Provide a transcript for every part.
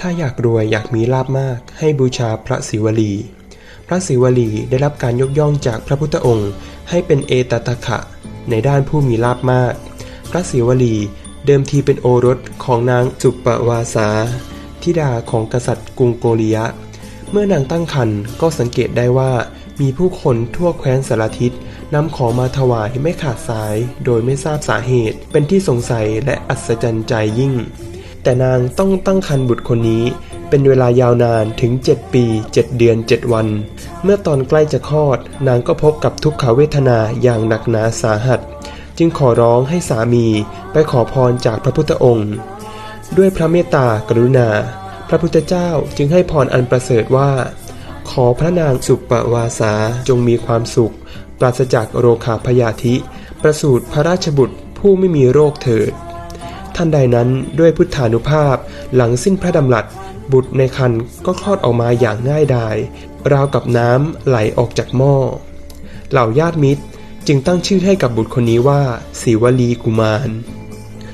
ถ้าอยากรวยอยากมีลาบมาก ให้บูชาพระศิวลี พระศิวลีได้รับการยกย่องจากพระพุทธองค์ ให้เป็นเอตตะคะในด้านผู้มีลาบมาก พระศิวลีเดิมทีเป็นโอรสของนางสุปวาสาธิดาของกษัตริย์กรุงโกริยะ เมื่อนางตั้งครรภ์ก็สังเกตได้ว่า มีผู้คนทั่วแคว้นสารทิศนำของมาถวายไม่ขาดสาย โดยไม่ทราบสาเหตุ เป็นที่สงสัยและอัศจรรย์ใจยิ่ง แต่นางต้องตั้งครรภ์บุตรคนนี้ เป็นเวลายาวนานถึง 7 ปี 7 เดือน 7 วัน เมื่อตอนใกล้จะคลอด นางก็พบกับทุกขเวทนาอย่างหนักหนาสาหัส จึงขอร้องให้สามีไปขอพรจากพระพุทธองค์ ด้วยพระเมตตากรุณา พระพุทธเจ้าจึงให้พรอันประเสริฐว่า ขอพระนางสุปวาสาจงมีความสุข ปราศจากโรคาพยาธิ ประสูติพระราชบุตรผู้ไม่มีโรคเถิด ท่านใดนั้นด้วยพุทธานุภาพ หลังสิ้นพระดำรัสบุตรในคันก็คลอดออกมาอย่างง่ายดาย ราวกับน้ำไหลออกจากหม้อ เหล่าญาติมิตรจึงตั้งชื่อให้กับบุตรคนนี้ว่าศิวลีกุมาร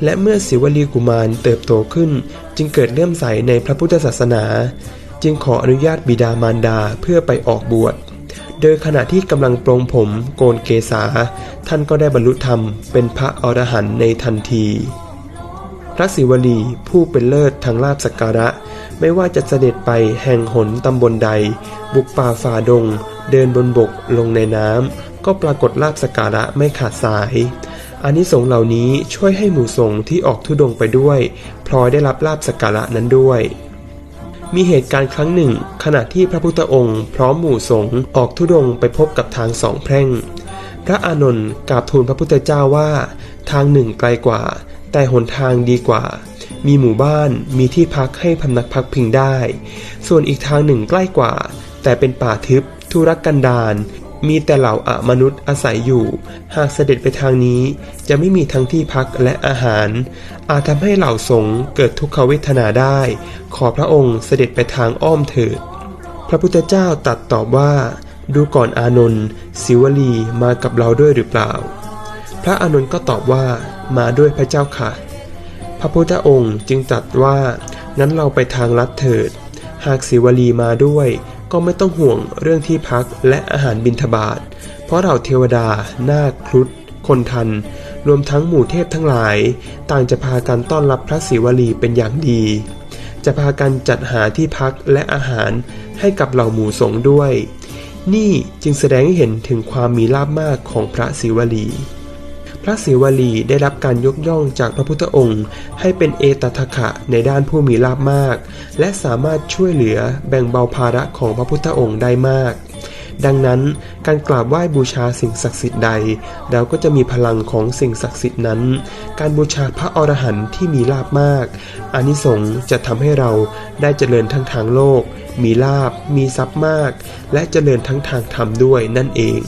และเมื่อศิวลีกุมารเติบโตขึ้น จึงเกิดเลื่อมใสในพระพุทธศาสนา จึงขออนุญาตบิดามารดาเพื่อไปออกบวชโดยขณะที่กำลังปรงผมโกนเกษา ท่านก็ได้บรรลุธรรมเป็นพระอรหันต์ในทันที พระศิวลีผู้เป็นเลิศทางลาบสักการะ ไม่ว่าจะเสด็จไปแห่งหนตำบลใด บุกป่าฝ่าดง เดินบนบกลงในน้ำก็ปรากฏลาบสักการะไม่ขาดสายอานิสงส์เหล่านี้ช่วยให้หมู่สงฆ์ที่ออกทุดงไปด้วยพลอยได้รับลาบสักการะนั้นด้วย มีเหตุการณ์ครั้งหนึ่ง ขณะที่พระพุทธองค์ พร้อมหมู่สงฆ์ออกทุดงไปพบกับทางสองแพร่ง พระอานนท์กราบทูลพระพุทธเจ้าว่า ทางหนึ่งไกลกว่า แต่หนทางดีกว่า มีหมู่บ้านมีที่พักให้พำนักพักพิงได้ ส่วนอีกทางหนึ่งใกล้กว่า แต่เป็นป่าทึบ ทุรกันดารมีแต่เหล่าอมนุษย์อาศัยอยู่ หากเสด็จไปทางนี้ จะไม่มีทั้งที่พักและอาหาร อาจทำให้เหล่าสงฆ์เกิดทุกขเวทนาได้ ขอพระองค์เสด็จไปทางอ้อมเถิด พระพุทธเจ้าตรัสตอบว่า ดูก่อนอานนท์ศิวลีมากับเราด้วยหรือเปล่า พระอานนท์ก็ตอบว่า มาด้วยพระเจ้าค่ะ พระพุทธองค์จึงตรัสว่างั้นเราไปทางลัดเถิด หากศิวลีมาด้วย ก็ไม่ต้องห่วงเรื่องที่พักและอาหารบิณฑบาต เพราะเราเทวดา นาคครุฑคนทัน รวมทั้งหมู่เทพทั้งหลาย ต่างจะพากันต้อนรับพระศิวลีเป็นอย่างดี จะพากันจัดหาที่พักและอาหารให้กับเหล่าหมู่สงด้วย นี่จึงแสดงให้เห็นถึงความมีลาภมากของพระศิวลี พระศิวลีได้รับการยกย่องจากพระพุทธองค์ ให้เป็นเอตทัคะในด้านผู้มีลาภมาก และสามารถช่วยเหลือแบ่งเบาภาระของพระพุทธองค์ได้มาก ดังนั้นการกราบไหว้บูชาสิ่งศักดิ์สิทธิ์ใด เราก็จะมีพลังของสิ่งศักดิ์สิทธิ์นั้น การบูชาพระอรหันต์ที่มีลาภมากอานิสงส์จะทำให้เราได้เจริญทั้งทางโลก มีลาภมีทรัพย์มาก และเจริญทั้งทางธรรมด้วยนั่นเอง